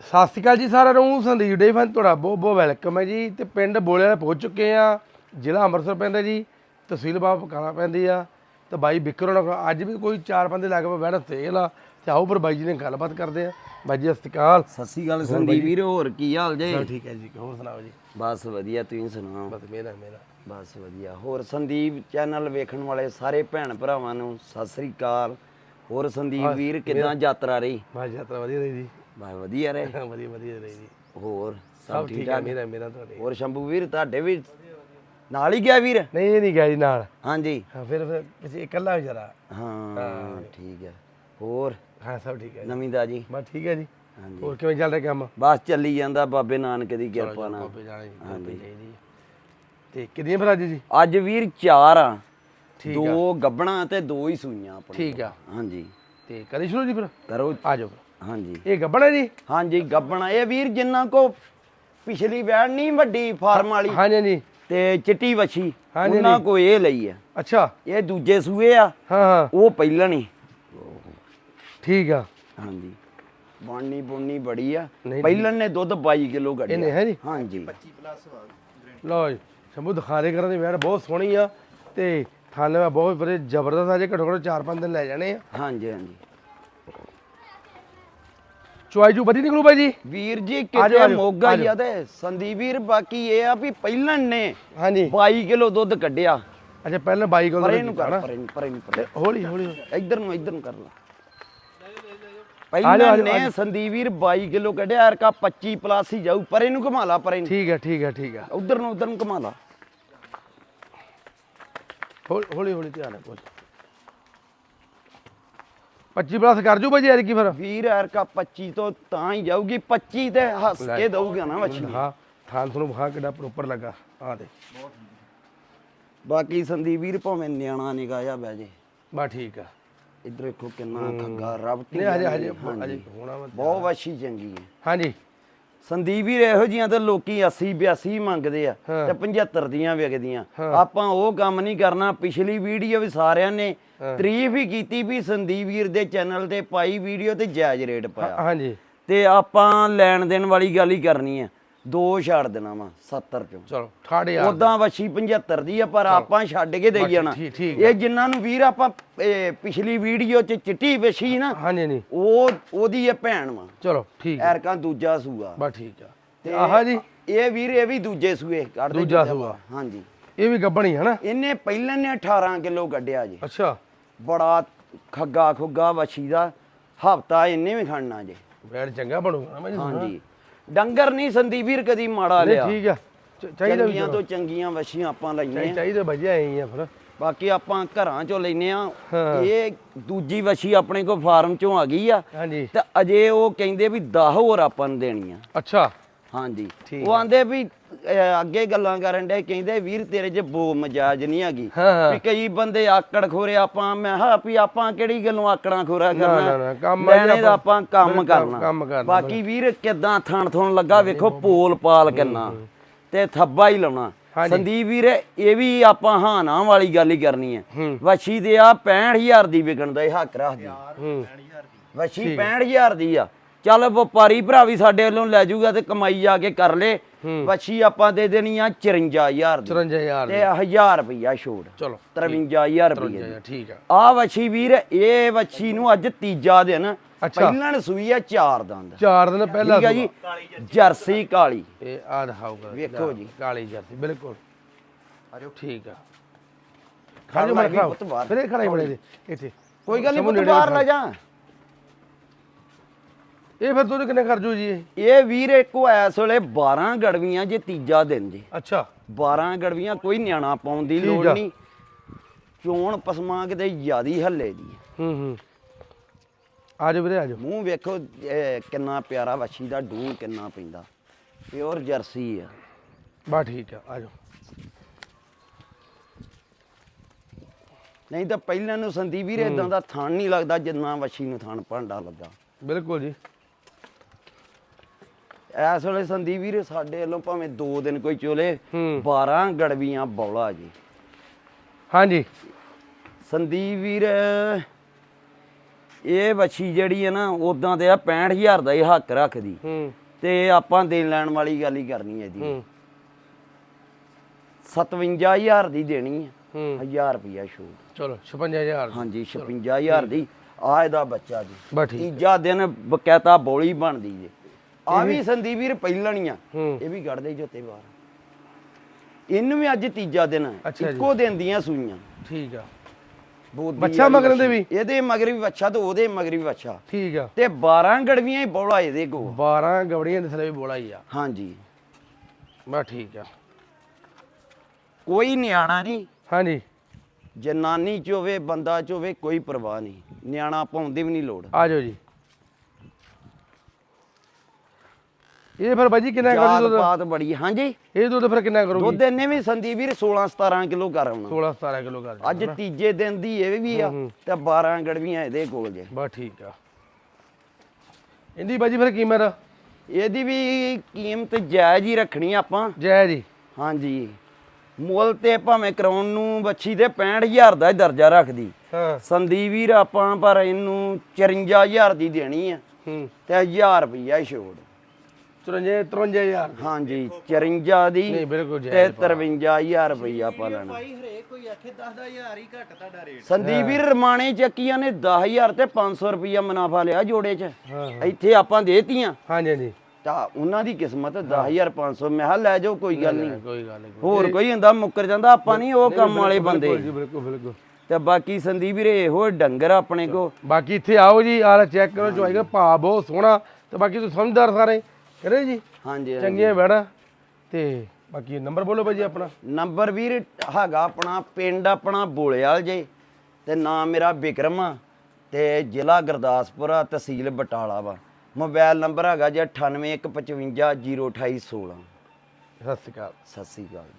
ਸਤਿ ਸ਼੍ਰੀ ਅਕਾਲ ਜੀ ਸਾਰਿਆਂ ਨੂੰ ਸੰਦੀਪ ਡੇ ਫਨ ਤੁਹਾਡਾ ਬਹੁਤ ਬਹੁਤ ਵੈਲਕਮ ਹੈ ਜੀ। ਤੇ ਪਿੰਡ ਬੋਲੇ ਵਾਲੇ ਪਹੁੰਚ ਚੁੱਕੇ ਆ ਜ਼ਿਲ੍ਹਾ ਅੰਮ੍ਰਿਤਸਰ ਪੈਂਦਾ ਜੀ ਤਹਿਸੀਲ ਬਾਬਾ ਬਕਾਲਾ ਪੈਂਦੀ ਆ। ਤੇ ਬਾਈ ਬਿਕਰ ਕੋਲ ਅੱਜ ਵੀ ਕੋਈ ਚਾਰ ਬੰਦੇ ਲੱਗ ਪਏ ਬੈਠ ਸੇਲ ਆ। ਤੇ ਆਓ ਪਰ ਬਾਈ ਜੀ ਨੇ ਗੱਲਬਾਤ ਕਰਦੇ ਆ। ਬਾਈ ਜੀ ਸਤਿ ਸ਼੍ਰੀ ਅਕਾਲ। ਸਤਿ ਸ੍ਰੀ ਅਕਾਲ ਸੰਦੀਪ ਵੀਰ ਹੋਰ ਕੀ ਹਾਲ ਜੇ? ਚਲੋ ਠੀਕ ਹੈ ਜੀ ਹੋਰ ਸੁਣਾਓ ਜੀ? ਬਸ ਵਧੀਆ ਤੁਸੀਂ ਸੁਣਾਓ? ਬਸ ਮੇਰਾ ਮੇਰਾ। ਬਸ ਵਧੀਆ। ਹੋਰ ਸੰਦੀਪ ਚੈਨਲ ਵੇਖਣ ਵਾਲੇ ਸਾਰੇ ਭੈਣ ਭਰਾਵਾਂ ਨੂੰ ਸਤਿ ਸ੍ਰੀ ਅਕਾਲ। ਹੋਰ ਸੰਦੀਪ ਵੀਰ ਕਿਦਾਂ ਯਾਤਰਾ ਰਹੀ? ਬਾਈ ਯਾਤਰਾ ਵਧੀਆ ਰਹੀ ਜੀ। ਬਸ ਵਧੀਆ ਰਹੇ ਵਧੀਆ ਵਧੀਆ ਰਹੀ ਜੀ। ਹੋਰ ਸਭ ਠੀਕ ਠੀਕ ਮੇਰਾ ਮੇਰਾ ਤੁਹਾਡੇ। ਹੋਰ ਸ਼ੰਭੂ ਵੀਰ ਤੁਹਾਡੇ ਵੀ ਨਾਲ ਹੀ ਗਿਆ ਵੀਰ? ਨਹੀਂ ਇਹ ਨਹੀਂ ਗਿਆ ਜੀ ਨਾਲ। ਹਾਂਜੀ। ਹਾਂ ਫਿਰ ਫਿਰ ਪਿੱਛੇ ਇਕੱਲਾ ਵਿਚਾਰਾ ਹਾਂ ਠੀਕ ਹੈ ਹੋਰ? ਹਾਂ ਸਭ ਠੀਕ ਹੈ ਜੀ। ਨਵੀਂ ਤਾਜੀ? ਬਸ ਠੀਕ ਹੈ ਜੀ। ਹਾਂਜੀ। ਹੋਰ ਕਿਵੇਂ ਚੱਲ ਰਿਹਾ ਕੰਮ? ਬਸ ਚੱਲੀ ਜਾਂਦਾ ਬਾਬੇ ਨਾਨਕ ਦੀ ਕਿਰਪਾ ਨਾਲ। ਬਾਬੇ ਜਾਣੇ ਹਾਂਜੀ। ਤੇ ਕਿੰਨੀਆਂ ਫਿਰ ਅੱਜ ਜੀ? ਅੱਜ ਵੀਰ ਚਾਰ ਆ। ਠੀਕ ਦੋ ਗੱਬਣਾ ਤੇ ਦੋ ਹੀ ਸੂਈਆਂ ਆਪਣੇ ਠੀਕ ਆ। ਹਾਂਜੀ। ਤੇ ਕਰੀ ਸ਼ੁਰੂ ਜੀ ਫਿਰ? ਕਰੋ। ਆ ਜਾਓ। ਹਾਂਜੀ। ਇਹ ਗੱਬਣ ਹੈ ਜੀ? ਹਾਂਜੀ ਗੱਬਣਾ। ਇਹ ਵੀਰ ਜਿੰਨਾ ਕੋ ਪਿਛਲੀ ਵੈੜ ਨਹੀਂ ਵੱਡੀ ਫਾਰਮ ਵਾਲੀ। ਹਾਂਜੀ ਹਾਂਜੀ। ਤੇ ਚਿੱਟੀ ਵਛੀ ਹਾਂਜੀ, ਉਹਨਾਂ ਕੋ ਇਹ ਲਈ ਆ। ਅੱਛਾ। ਇਹ ਦੂਜੇ ਸੂਏ ਆ। ਹਾਂ ਹਾਂ। ਉਹ ਪਹਿਲਾਂ ਨਹੀਂ। ਠੀਕ ਆ। ਹਾਂਜੀ। ਬਾਣੀ ਬੁਣਨੀ ਬੜੀ ਆ। ਨਹੀਂ, ਪਹਿਲਾਂ ਨੇ ਦੁੱਧ 22 ਕਿਲੋ ਇਹਨੇ ਕੱਢਿਆ ਹੈ ਜੀ? ਹਾਂਜੀ। ਲਓ ਜੀ ਸ਼ੰਭੂ ਦਿਖਾਰੇ ਕਰਨ ਦੀ ਵੈੜ ਬਹੁਤ ਸੋਹਣੀ ਆ। ਤੇ ਥਾਲੇ ਵਾ ਬਹੁਤ ਬੜੇ ਜ਼ਬਰਦਸਤ ਆ ਜੇ ਘੱਟੋ ਘੱਟ 4-5 ਦਿਨ ਲੈ ਜਾਣੇ ਆ। ਹਾਂਜੀ ਹਾਂਜੀ। ਚੁਆਈ ਜੂ ਵਧੀ ਨਿਕਲੂ ਬਾਈ ਜੀ। ਵੀਰ ਜੀ ਕਿਤੇ ਮੋਗਾ ਹੀ ਆ ਤੇ ਸੰਦੀਪ ਵੀਰ ਬਾਕੀ ਇਹ ਆ ਵੀ ਪਹਿਲਾਂ ਨੇ ਹਾਂਜੀ। 22 ਕਿਲੋ ਦੁੱਧ ਕੱਢਿਆ। ਅੱਛਾ ਪਹਿਲਾਂ ਬਾਈ ਕੋਲ ਪਰੇ ਨੂੰ ਕਰ ਪਰੇ ਨੂੰ ਪਰੇ ਨੂੰ ਪਰੇ। ਹੌਲੀ ਹੌਲੀ। ਇੱਧਰ ਨੂੰ ਇੱਧਰ ਨੂੰ ਕਰ ਲਾ। ਪਹਿਲਾਂ ਨੇ ਸੰਦੀਪ ਵੀਰ 22 ਕਿਲੋ ਕੱਢਿਆ ਯਾਰ ਕਾ 25 ਪਲੱਸ ਹੀ ਜਾਊ। ਪਰੇ ਨੂੰ ਘੁਮਾ ਲਾ ਪਰੇ ਨੂੰ। ਠੀਕ ਹੈ ਠੀਕ ਹੈ ਠੀਕ ਹੈ। ਉਧਰ ਨੂੰ ਉਧਰ ਨੂੰ ਘੁਮਾ ਲਾ। ਹੌਲੀ ਹੌਲੀ ਧਿਆਨ ਨਾਲ ਕੁਝ 25 ਪਲੱਸ ਕਰ ਜੂ ਬਾਈ ਜੀ ਯਾਰ ਕੀ ਫਿਰ। ਵੀਰ ਯਾਰ ਕਾ 25 ਤੋਂ ਤਾਂ ਹੀ ਜਾਊਗੀ 25 ਤੇ ਹੱਸ ਕੇ ਦਊਗਾ ਨਾ ਮੱਛੀ। ਹਾਂ ਥਾਂ ਤੁਹਾਨੂੰ ਵਿਖਾ ਕਿੱਡਾ ਪ੍ਰੋਪਰ ਲੱਗਾ। ਆ ਦੇ ਬਾਕੀ ਸੰਦੀਪ ਵੀਰ ਭਾਵੇਂ ਨਿਆਣਾ ਨਿਗਾ ਜਾ ਬਹਿ ਜੇ। ਬਾ ਠੀਕ ਆ। ਇੱਧਰ ਦੇਖੋ ਕਿੰਨਾ ਖੱਗਾ ਰਬਟੀ ਨਹੀਂ ਹਜੇ ਹਜੇ ਹਾਂਜੀ। ਹੋਣਾ ਵਾ ਬਹੁਤ ਵਛੀ ਚੰਗੀ ਹੈ। ਹਾਂਜੀ। ਸੰਦੀਪ ਵੀਰ ਇਹੋ ਜੀਆਂ ਤੇ ਲੋਕੀ 80 82 ਮੰਗਦੇ ਆ। ਤੇ 75 ਦੀਆਂ ਵਿਕਦੀਆਂ। ਆਪਾਂ ਉਹ ਕੰਮ ਨਹੀਂ ਕਰਨਾ ਪਿਛਲੀ ਵੀਡੀਓ ਵੀ ਸਾਰਿਆਂ ਨੇ ਤਾਰੀਫ ਹੀ ਕੀਤੀ ਵੀ ਸੰਦੀਪ ਵੀਰ ਦੇ ਚੈਨਲ ਤੇ ਪਾਈ ਵੀਡੀਓ ਤੇ ਜਾਇਜ਼ ਰੇਟ ਪਾਇਆ। ਹਾਂਜੀ। ਤੇ ਆਪਾਂ ਲੈਣ ਦੇਣ ਵਾਲੀ ਗੱਲ ਹੀ ਕਰਨੀ ਆ। ਦੋ ਛੱਡ ਦੇਣਾ ਵਾ 70 ਚੋਂ। ਚਲੋ ਠਾੜੇ ਆ ਉਦਾਂ ਵਛੀ 75 ਦੀ ਆ ਪਰ ਆਪਾਂ ਛੱਡ ਕੇ ਦੇਈ ਜਾਣਾ। ਇਹ ਜਿਨ੍ਹਾਂ ਨੂੰ ਵੀਰ ਆਪਾਂ ਇਹ ਪਿਛਲੀ ਵੀਡੀਓ ਚ ਚਿੱਟੀ ਵਛੀ ਨਾ ਹਾਂਜੀ ਨਹੀਂ ਉਹ ਉਹਦੀ ਇਹ ਭੈਣ ਵਾ। ਚਲੋ ਠੀਕ ਆ। ਐਰਕਾਂ ਦੂਜਾ ਸੂਆ। ਬਾ ਠੀਕ ਆ। ਤੇ ਆਹ ਜੀ। ਇਹ ਵੀਰ ਇਹ ਵੀ ਦੂਜੇ ਸੂਏ ਕੱਢਦੇ ਦੂਜਾ ਸੂਆ। ਹਾਂਜੀ। ਇਹ ਵੀ ਗੱਬਣੀ ਹੈ ਨਾ? ਇਹਨੇ ਪਹਿਲਾਂ ਨੇ 18 ਕਿਲੋ ਕੱਢਿਆ ਜੀ। ਅੱਛਾ। ਬੜਾ ਖੱਗਾ ਖੁੱਗਾ ਵਛੀ ਦਾ ਹਫਤਾ ਇਹਨੇ ਵੀ ਖੜਨਾ ਜੀ। ਬੈਡ ਚੰਗਾ ਬਣੂਗਾ ਨਾ ਜੀ ਹਾਂਜੀ। ਡੰਗਰ ਨਹੀਂ ਸੰਦੀਪ ਵੀਰ ਕਦੀ ਮਾੜਾ ਨਹੀਂ ਲਿਆ। ਠੀਕ ਆ। ਚ- ਚਾਹੀਦਾ ਵੀ ਚੰਗੀਆਂ ਤੋਂ ਚੰਗੀਆਂ ਵਛੀਆਂ ਆਪਾਂ ਲਈਆਂ ਚਾਹੀਦਾ ਚਾਹੀਦਾ ਭਜਿਆ ਆਈ ਆ ਫਿਰ। ਬਾਕੀ ਆਪਾਂ ਘਰਾਂ ਚੋਂ ਲੈਨੇ ਆ ਹਾਂ। ਇਹ ਦੂਜੀ ਵਛੀ ਆਪਣੇ ਕੋਲ ਫਾਰਮ ਚੋਂ ਆ ਗਈ ਆ। ਹਾਂਜੀ। ਤੇ ਅਜੇ ਉਹ ਕਹਿੰਦੇ ਵੀ 10 ਹੋਰ ਆਪਾਂ ਨੂੰ ਦੇਣੀਆਂ। ਅੱਛਾ। ਹਾਂਜੀ। ਠੀਕ ਉਹ ਆਂਦੇ ਵੀ ਅਹ, ਅੱਗੇ ਗੱਲਾਂ ਕਰਨ ਦੇ ਕਹਿੰਦੇ ਵੀਰ ਤੇਰੇ 'ਚ ਬੋ ਮਜਾਜ ਨਹੀਂ ਹੈਗੀ। ਹਾਂ, ਹਾਂ। ਵੀ ਕਈ ਬੰਦੇ ਆਕੜ ਖੋਰੇ ਆਪਾਂ ਮੈਂ ਹਾਂ ਵੀ ਆਪਾਂ ਕਿਹੜੀ ਗੱਲੋਂ ਆਕੜਾਂ ਖੋਰਾ ਨਾ, ਨਾ, ਕਰਨਾ ਕੰਮ ਆ ਜੀ ਲੈਣੇ ਦਾ ਆਪਾਂ- ਕੰਮ ਕਰਨਾ। ਕੰਮ ਕਰਨਾ, ਬਾਕੀ ਵੀਰ ਕਿਦਾਂ ਥਣ ਥਣ ਲੱਗਾ ਵੇਖੋ ਪੋਲ ਪਾਲ ਕਿੰਨਾ। ਤੇ ਥੱਬਾ ਹੀ ਲਾਉਣਾ। ਸੰਦੀਪ ਵੀਰ ਇਹ ਵੀ ਆਪਾਂ ਹਾਂ ਨਾ ਵਾਲੀ ਗੱਲ ਹੀ ਕਰਨੀ ਹੈ। ਹੂੰ। ਵਛੀ ਦੇ ਆ 65000 ਦੀ ਵਿਕਣ ਦਾ ਇਹ ਹੱਕ ਰੱਖਦੀ। ਹੂੰ। ਵਛੀ 65000 ਦੀ ਆ। ਚੱਲ ਵਪਾਰੀ ਭਰਾ ਵੀ ਸਾਡੇ ਵੱਲੋਂ ਲੈ ਜਾਊਗਾ ਤੇ ਕਮਾਈ ਜਾ ਕੇ ਕਰ ਲੇ। ਵਛੀ ਆਪਾਂ ਦੇ ਦੇਣੀ ਆ 54000 ਦੀ। 54000 ਤੇ 1000 ਰੁਪਈਆ ਛੋੜ। ਚਲੋ 53000 ਰੁਪਈਆ ਠੀਕ ਆ, ਠੀਕ ਆ। ਆ ਵਛੀ ਵੀਰ ਇਹ ਵਛੀ ਨੂੰ ਅੱਜ ਤੀਜਾ ਦਿਨ। ਪਹਿਲਾਂ ਨੂੰ ਸੂਈ ਆ ਚਾਰ ਦੰਦ ਚਾਰ ਦਿਨ ਪਹਿਲਾਂ ਠੀਕ ਆ ਜੀ ਜਰਸੀ। ਕਾਲੀ। ਇਹ ਆ ਦਿਖਾਊਗਾ ਵੇਖੋ ਜੀ। ਕਾਲੀ ਜਰਸੀ ਬਿਲਕੁਲ। ਅਰੇ ਠੀਕ ਆ। ਲੈ ਮੈਂ ਖਾਓ। ਫਿਰ ਇਹ ਖੜਾ ਹੀ ਬੜੇ ਦੇ ਇੱਥੇ। ਕੋਈ ਗੱਲ ਨਹੀਂ ਬਾਹਰ। ਲੈ ਜਾ। ਇਹ ਫਿਰ ਦੁੱਧ ਕਿੰਨੇ ਖਰਚੂ ਜੀ ਇਹ? ਇਹ ਵੀਰ ਇੱਕੋ ਐਸ ਵੇਲੇ 12 ਗੜਵੀਆਂ ਜੇ ਤੀਜਾ ਦਿਨ ਜੀ। ਅੱਛਾ। 12 ਗੜਵੀਆਂ ਕੋਈ ਨਿਆਣਾ ਪਾਉਣ ਦੀ ਲੋੜ। ਨਹੀਂ। ਚੋਣ ਪਸਮਾ ਕਿਤੇ ਜ਼ਿਆਦੀ ਹੱਲੇ ਦੀ ਹੈ। ਹੂੰ ਹੂੰ। ਆ ਜਾਓ ਵੀਰੇ ਆ ਜਾਓ। ਮੂੰਹ ਵੇਖੋ ਕਿੰਨਾ ਪਿਆਰਾ ਵੱਛੀ ਦਾ ਡੂੰ ਕਿੰਨਾ ਪੈਂਦਾ। ਪਿਓਰ ਜਰਸੀ ਆ। ਬਾ ਠੀਕ ਆ ਆ ਜਾਓ। ਨਹੀਂ ਤਾਂ ਪਹਿਲਾਂ ਨੂੰ ਸੰਦੀਪ ਵੀਰ ਇਦਾਂ ਦਾ ਥਣ ਨਹੀਂ ਲੱਗਦਾ ਜਿੰਨਾ ਵੱਛੀ ਨੂੰ ਥਣ ਭਾਂਡਾ ਲੱਗਾ। ਬਿਲਕੁਲ ਜੀ। ਇਸ ਵੇਲੇ ਸੰਦੀਪ ਵੀਰ ਸਾਡੇ ਵੱਲੋਂ ਭਾਵੇਂ 2 ਦਿਨ ਕੋਈ ਚੋਲੇ ਹੂੰ। 12 ਗੜਵੀਆਂ ਬੌਲਾ ਜੀ। ਹਾਂਜੀ। ਸੰਦੀਪ ਵੀਰ ਇਹ ਵੱਛੀ ਜਿਹੜੀ ਹੈ ਨਾ ਉਦਾਂ ਤੇ ਆ 65000 ਦਾ ਹੀ ਹੱਕ ਰੱਖਦੀ। ਹੂੰ। ਤੇ ਆਪਾਂ ਦੇਣ ਲੈਣ ਵਾਲੀ ਗੱਲ ਹੀ ਕਰਨੀ ਹੈ ਹੂੰ। 57000 ਦੀ ਦੇਣੀ ਹੈ। ਹੂੰ। 1000 ਰੁਪਿਆ ਛੂਟ ਚਲੋ 56000 ਹਾਂਜੀ 56000 ਦੀ। ਆ ਇਹਦਾ ਬੱਚਾ ਜੀ। ਤੀਜਾ ਦਿਨ ਬਕਾਇਦਾ ਬੋਲੀ ਬਣਦੀ ਜੇ। ਆ ਵੀ ਸੰਦੀਪ ਵੀਰ ਪਹਿਲਣੀਆਂ ਹੂੰ। ਇਹ ਵੀ ਕੱਢਦੇ ਜੋਤੇ ਬਾਹਰ ਇਹਨੂੰ ਵੀ ਅੱਜ ਤੀਜਾ ਦਿਨ ਜੀ। ਇੱਕੋ ਦਿਨ ਦੀਆਂ ਸੂਈਆਂ। ਠੀਕ ਆ। ਬੱਚਾ ਮਗਰ ਦੇ। ਵੀ? ਇਹਦੇ ਮਗਰ ਵੀ ਬੱਚਾ ਤੇ ਉਹਦੇ ਮਗਰ ਵੀ ਬੱਚਾ ਠੀਕ ਆ। ਤੇ 12 ਗੜਵੀਆਂ ਹੀ ਬੋਲਾ ਇਹਦੇ ਕੋ 12 ਗਵੜੀਆਂ ਦੇ ਥਲੇ ਵੀ ਬੋਲਾ ਹੀ ਆ। ਹਾਂਜੀ। ਬਸ ਠੀਕ ਆ। ਕੋਈ ਨਿਆਣਾ ਨਹੀਂ ਹਾਂਜੀ। ਜਨਾਨੀ ਚ ਹੋਵੇ ਬੰਦਾ ਚ ਹੋਵੇ ਕੋਈ ਪਰਵਾਹ ਨਹੀਂ ਨਿਆਣਾ ਪਾਉਂਦੀ ਵੀ ਨਹੀਂ ਲੋੜ। ਆ ਜਾਓ ਜੀ। ਇਹ ਫਿਰ ਬਾਜੀ ਕਿੰਨਾ ਕਰੂ ਜਾਤ ਦੁੱਧ? ਪਾਤ ਬੜੀ ਹਾਂਜੀ। ਇਹ ਦੁੱਧ ਫਿਰ ਕਿੰਨਾ ਕਰੂਗੀ? ਦੁੱਧ ਇਹਨੇ ਵੀ ਸੰਦੀਪ ਵੀਰ 16 17 ਕਿਲੋ ਕਰ ਆਉਣਾ 16 17 ਕਿਲੋ ਕਰ ਅੱਜ ਤੀਜੇ ਦਿਨ ਦੀ ਇਹ ਵੀ ਆ ਤੇ 12 ਗੜਵੀਆਂ ਇਹਦੇ ਕੋਲ ਜੇ। ਬਸ ਠੀਕ ਆ। ਇਹਦੀ ਬਾਜੀ ਫਿਰ ਕੀਮਤ? ਇਹਦੀ ਵੀ ਕੀਮਤ ਜਾਇਜ਼ ਹੀ ਰੱਖਣੀ ਆਪਾਂ। ਜੈ ਜੀ ਹਾਂਜੀ। ਮੁੱਲ ਤੇ ਭਾਵੇਂ ਕਰਾਉਣ ਨੂੰ ਬੱਚੀ ਦੇ 65000 ਦਾ ਦਰਜਾ ਰੱਖਦੀ। ਹਾਂ। ਸੰਦੀਪ ਵੀਰ ਆਪਾਂ ਪਰ ਇਹਨੂੰ 54000 ਦੀ ਦੇਣੀ ਆ। ਹੂੰ। ਤੇ 1000 ਰੁਪਈਆ ਛੋੜ। 54 53000 ਹਾਂਜੀ 54 ਦੀ ਨਹੀਂ ਬਿਲਕੁਲ ਤੇ ਜੈ 53000 ਰੁਪਈਆ ਆਪਾਂ ਲੈਣਾ। ਭਾਈ ਹਰੇਕ ਕੋਈ ਆਖੇ 10000 ਹੀ ਘੱਟ ਤੁਹਾਡਾ ਰੇਟ। ਸੰਦੀਪ ਵੀਰ ਰਮਾਣੇ ਚੱਕੀਆਂ ਨੇ 10000 ਤੇ 500 ਰੁਪਈਆ ਮੁਨਾਫਾ ਲਿਆ ਜੋੜੇ 'ਚ। ਹਾਂ ਇੱਥੇ ਆਪਾਂ ਦੇਤੀਆਂ। ਹਾਂਜੀ ਹਾਂਜੀ। ਤਾਂ ਉਹਨਾਂ ਦੀ ਕਿਸਮਤ 10500 ਮੈਂ ਕਿਹਾ ਲੈ ਜਾਓ ਕੋਈ ਗੱਲ ਨਹੀਂ। ਕੋਈ ਗੱਲ ਨਹੀਂ। ਹੋਰ ਕੋਈ ਹੁੰਦਾ ਮੁੱਕਰ ਜਾਂਦਾ ਆਪਾਂ ਨਹੀਂ ਉਹ ਕੰਮ ਵਾਲੇ ਬੰਦੇ। ਬਿਲਕੁਲ ਬਿਲਕੁਲ ਬਿਲਕੁਲ। ਤੇ ਬਾਕੀ ਸੰਦੀਪ ਵੀਰੇ ਇਹੋ ਡੰਗਰ ਆਪਣੇ ਕੋ ਬਾਕੀ ਇੱਥੇ ਆਓ ਜੀ ਆਹ ਚੈੱਕ ਕਰੋ ਚੁਆਈ ਭਾ ਬਹੁਤ ਸੋਹਣਾ। ਤੇ ਬਾਕੀ ਤੁਸੀਂ ਸਮਝਦਾਰ ਸਾਰੇ। ਕਰੇ ਜੀ? ਹਾਂਜੀ ਹਾਂਜੀ। ਚੰਗੀਆਂ ਬੈੜਾ ਤੇ ਬਾਕੀ ਨੰਬਰ ਬੋਲੋ ਭਾਜੀ ਆਪਣਾ। ਨੰਬਰ ਵੀਰ ਹੈਗਾ ਆਪਣਾ ਪਿੰਡ ਆਪਣਾ ਬੋਲੇਵਾਲ ਜੇ। ਤੇ ਨਾਮ ਮੇਰਾ ਵਿਕਰਮ ਆ। ਤੇ ਜ਼ਿਲ੍ਹਾ ਗੁਰਦਾਸਪੁਰ ਆ ਤਹਿਸੀਲ ਬਟਾਲਾ ਵਾ। ਮੋਬਾਈਲ ਨੰਬਰ ਹੈਗਾ ਜੀ 9815502816 ਸਤਿ ਸ਼੍ਰੀ ਅਕਾਲ। ਸਤਿ ਸ੍ਰੀ ਅਕਾਲ ਜੀ।